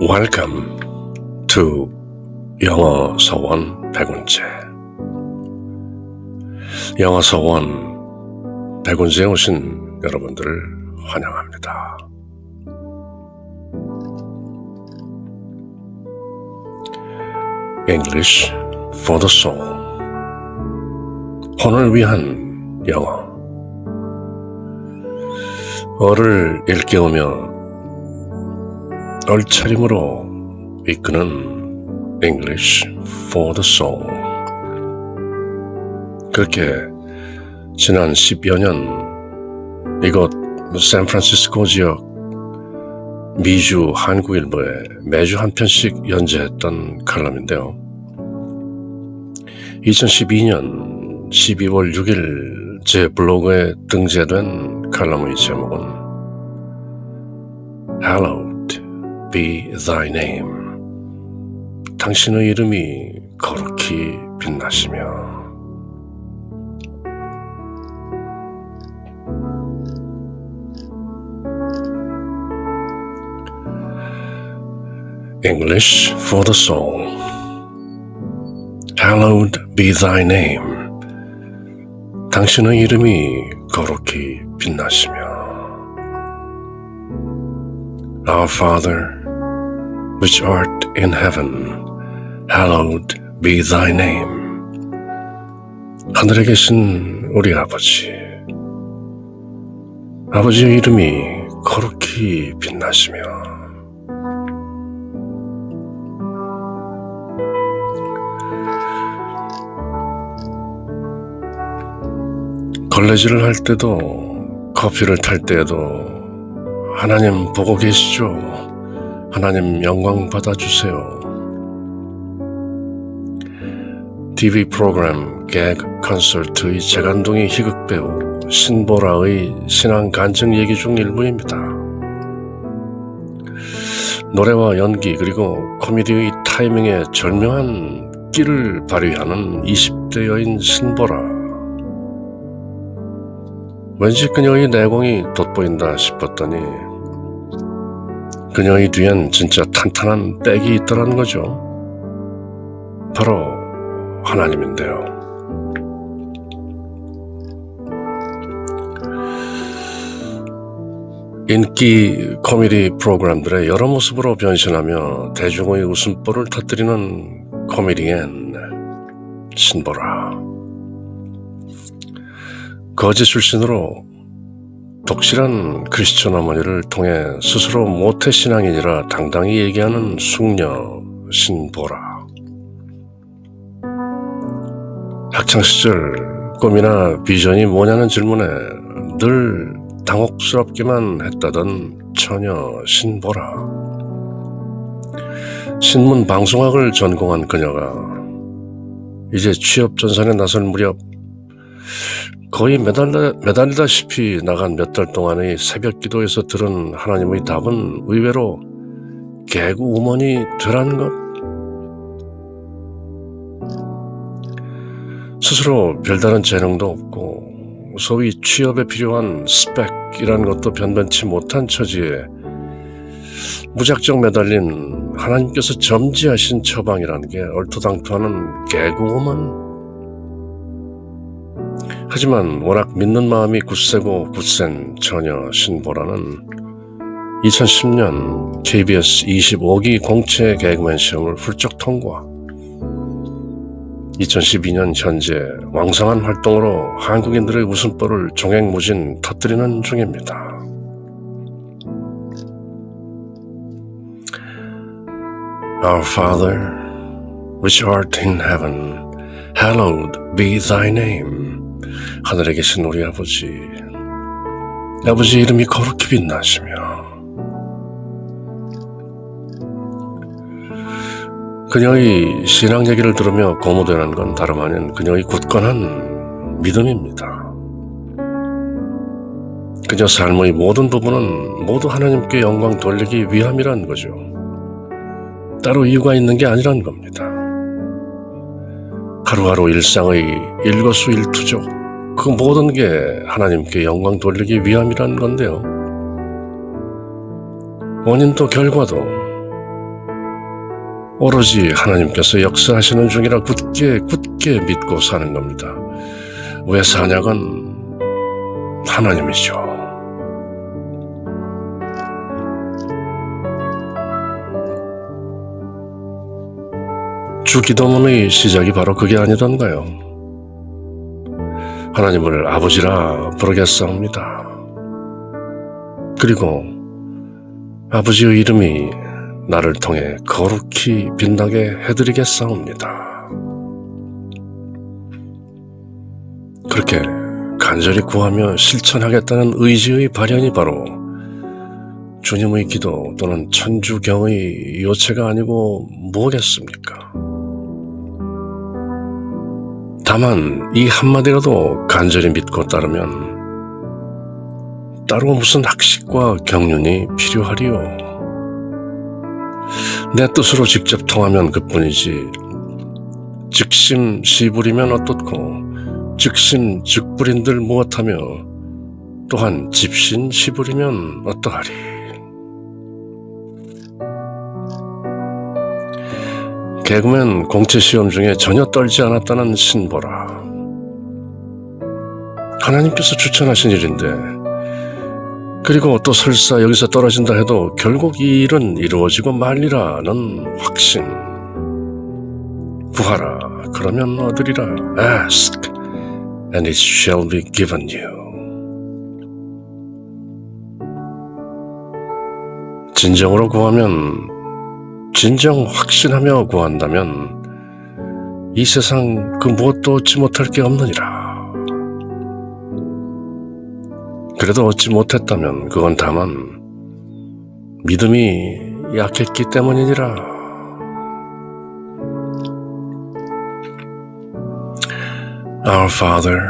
Welcome to 영어 서원 100원째. 영어 서원 100원째에 오신 여러분들을 환영합니다. English for the soul. 혼을 위한 영어. 어를 일깨우며 얼차림으로 이끄는 English for the soul. 그렇게 지난 10여 년 이곳 샌프란시스코 지역 미주 한국일보에 매주 한 편씩 연재했던 칼럼인데요. 2012년 12월 6일 제 블로그에 등재된 칼럼의 제목은 Hallowed be thy name. 당신의 이름이 거룩히 빛나시며 English for the soul. Hallowed be thy name. 당신의 이름이 거룩히 빛나시며. Our Father, which art in heaven, hallowed be thy name. 하늘에 계신 우리 아버지. 아버지의 이름이 거룩히 빛나시며. 걸레질을 할 때도 커피를 탈 때에도 하나님 보고 계시죠? 하나님 영광 받아주세요. TV 프로그램 개그 콘서트의 재간둥이 희극배우 신보라의 신앙 간증 얘기 중 일부입니다. 노래와 연기 그리고 코미디의 타이밍에 절묘한 끼를 발휘하는 20대 여인 신보라. 왠지 그녀의 내공이 돋보인다 싶었더니 그녀의 뒤엔 진짜 탄탄한 백이 있더라는 거죠. 바로 하나님인데요. 인기 코미디 프로그램들의 여러 모습으로 변신하며 대중의 웃음보를 터뜨리는 코미디엔 신보라. 거지 출신으로 독실한 크리스천 어머니를 통해 스스로 모태신앙인이라 당당히 얘기하는 숙녀 신보라. 학창시절 꿈이나 비전이 뭐냐는 질문에 늘 당혹스럽기만 했다던 처녀 신보라. 신문 방송학을 전공한 그녀가 이제 취업 전선에 나설 무렵 거의 매달려, 매달리다시피 나간 몇 달 동안의 새벽 기도에서 들은 하나님의 답은 의외로 개구 우먼이 되라는 것. 스스로 별다른 재능도 없고 소위 취업에 필요한 스펙이라는 것도 변변치 못한 처지에 무작정 매달린 하나님께서 점지하신 처방이라는 게 얼토당토하는 개구 우먼. 하지만 워낙 믿는 마음이 굳세고 굳센 처녀 신보라는 2010년 KBS 25기 공채 개그맨 시험을 훌쩍 통과. 2012년 현재 왕성한 활동으로 한국인들의 웃음보를 종횡무진 터뜨리는 중입니다. Our Father, which art in heaven, hallowed be thy name. 하늘에 계신 우리 아버지, 아버지 이름이 거룩히 빛나시며, 그녀의 신앙 얘기를 들으며 고무되는 건 다름 아닌 그녀의 굳건한 믿음입니다. 그녀 삶의 모든 부분은 모두 하나님께 영광 돌리기 위함이란 거죠. 따로 이유가 있는 게 아니란 겁니다. 하루하루 일상의 일거수일투족 그 모든 게 하나님께 영광 돌리기 위함이란 건데요. 원인도 결과도 오로지 하나님께서 역사하시는 중이라 굳게 굳게 믿고 사는 겁니다. 왜 사냐건 하나님이죠. 주기도문의 시작이 바로 그게 아니던가요? 하나님을 아버지라 부르겠사옵니다. 그리고 아버지의 이름이 나를 통해 거룩히 빛나게 해드리겠사옵니다. 그렇게 간절히 구하며 실천하겠다는 의지의 발현이 바로 주님의 기도 또는 천주경의 요체가 아니고 뭐겠습니까? 다만 이 한마디라도 간절히 믿고 따르면 따로 무슨 학식과 경륜이 필요하리요. 내 뜻으로 직접 통하면 그뿐이지 즉심 시부리면 어떻고 즉심 즉불인들 무엇하며 또한 집신 시부리면 어떠하리. 개그맨 공채 시험 중에 전혀 떨지 않았다는 신보라. 하나님께서 추천하신 일인데, 그리고 또 설사 여기서 떨어진다 해도 결국 이 일은 이루어지고 말리라는 확신. 구하라. 그러면 얻으리라. Ask, and it shall be given you. 진정으로 구하면 진정 확신하며 구한다면 이 세상 그 무엇도 얻지 못할 게 없느니라. 그래도 얻지 못했다면 그건 다만 믿음이 약했기 때문이니라. Our Father,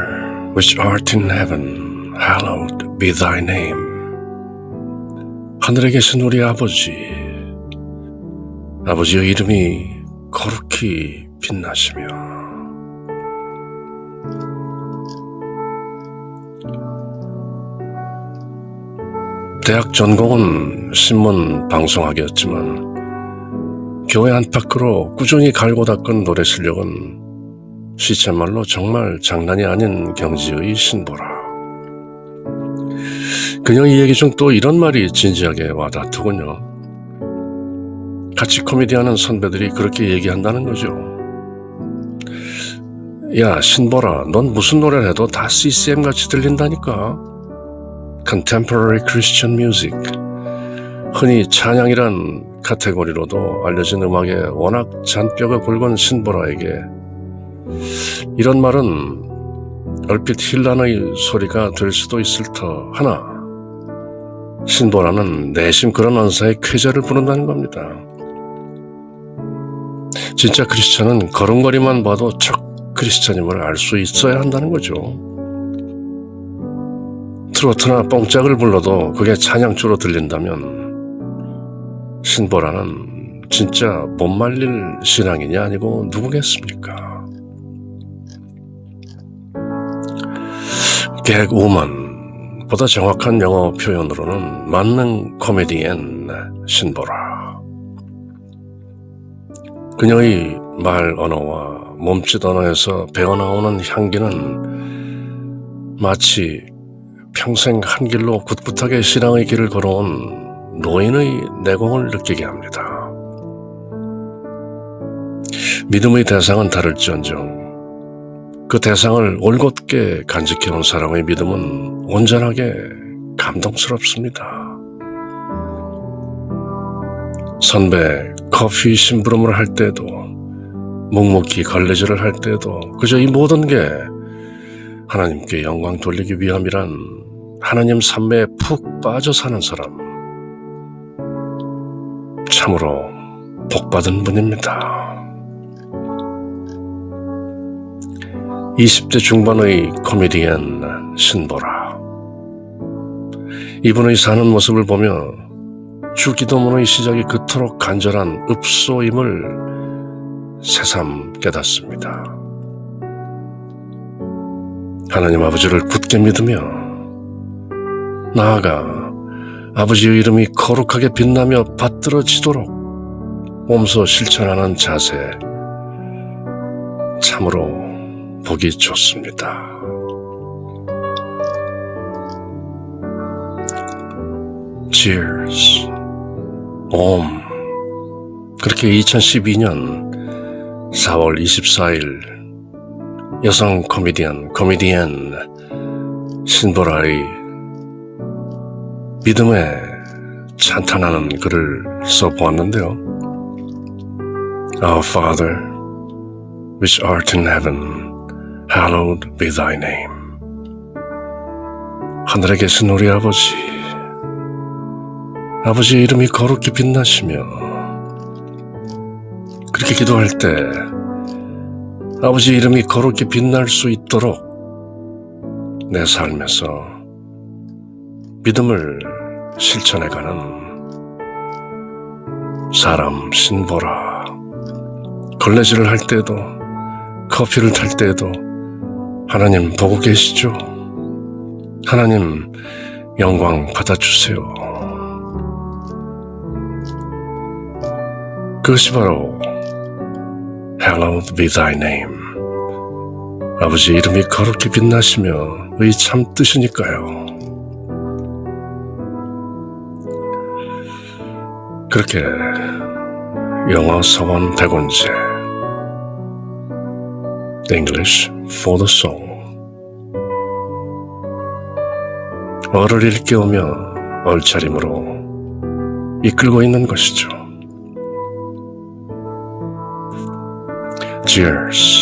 which art in heaven, hallowed be thy name. 하늘에 계신 우리 아버지, 아버지의 이름이 거룩히 빛나시며 대학 전공은 신문 방송학이었지만 교회 안팎으로 꾸준히 갈고 닦은 노래 실력은 시체말로 정말 장난이 아닌 경지의 신보라. 그녀 이 얘기 중 또 이런 말이 진지하게 와닿더군요. 같이 코미디하는 선배들이 그렇게 얘기한다는 거죠. 야, 신보라, 넌 무슨 노래를 해도 다 CCM 같이 들린다니까. Contemporary Christian Music. 흔히 찬양이란 카테고리로도 알려진 음악에 워낙 잔뼈가 굵은 신보라에게 이런 말은 얼핏 힐란의 소리가 될 수도 있을 터 하나 신보라는 내심 그런 언사의 쾌재를 부른다는 겁니다. 진짜 크리스천은 걸음걸이만 봐도 척 크리스천임을 알 수 있어야 한다는 거죠. 트로트나 뽕짝을 불러도 그게 찬양주로 들린다면 신보라는 진짜 못 말릴 신앙이냐 아니고 누구겠습니까? 개그우먼 보다 정확한 영어 표현으로는 만능 코미디엔 신보라. 그녀의 말 언어와 몸짓 언어에서 배어나오는 향기는 마치 평생 한 길로 굳굳하게 신앙의 길을 걸어온 노인의 내공을 느끼게 합니다. 믿음의 대상은 다를지언정 그 대상을 올곧게 간직해온 사람의 믿음은 온전하게 감동스럽습니다. 선배 커피 심부름을 할 때도 묵묵히 걸레질을 할 때도 그저 이 모든 게 하나님께 영광 돌리기 위함이란 하나님 삶에 푹 빠져 사는 사람 참으로 복받은 분입니다. 20대 중반의 코미디언 신보라. 이분의 사는 모습을 보며 주기도문의 시작이 그토록 간절한 읍소임을 새삼 깨닫습니다. 하나님 아버지를 굳게 믿으며 나아가 아버지의 이름이 거룩하게 빛나며 받들어지도록 몸소 실천하는 자세 참으로 보기 좋습니다. Cheers. 옴. 그렇게 2012년 4월 24일 여성 코미디언, 코미디언 신보라의 믿음에 찬탄하는 글을 써보았는데요. Our Father, which art in heaven, hallowed be thy name. 하늘에 계신 우리 아버지, 아버지의 이름이 거룩히 빛나시며, 그렇게 기도할 때, 아버지 이름이 거룩히 빛날 수 있도록 내 삶에서 믿음을 실천해가는 사람 신보라. 걸레질을 할 때도, 커피를 탈 때도 하나님 보고 계시죠? 하나님 영광 받아주세요. 그것이 바로 Hallowed be thy name. 아버지 이름이 거룩히 빛나시며 의 참 뜻이니까요. 그렇게 영어 서원 백원제 English for the soul 어를 일깨우며 얼차림으로 이끌고 있는 것이죠. Cheers.